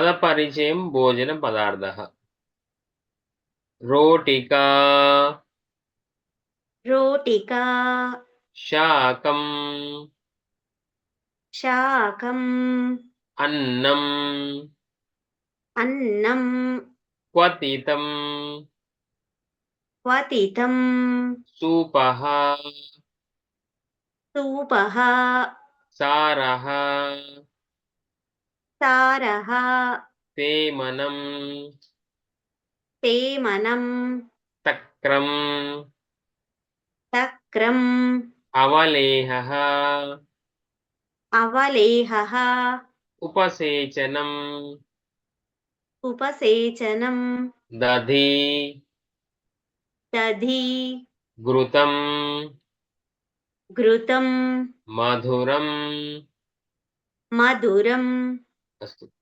పదపరిచయం భోజన పదార్థ రోటికా रोटिका శాకం शाकम् అన్నం अन्नं క్వతితం क्वथितं సూపః सूपः సారः सारः తేమనం तेमनं తక్రం तक्रम् అవలేహः अवलेहः ఉపసేచనం उपसेचनं దధి दधि ఘృతం घृतं మధురం That's the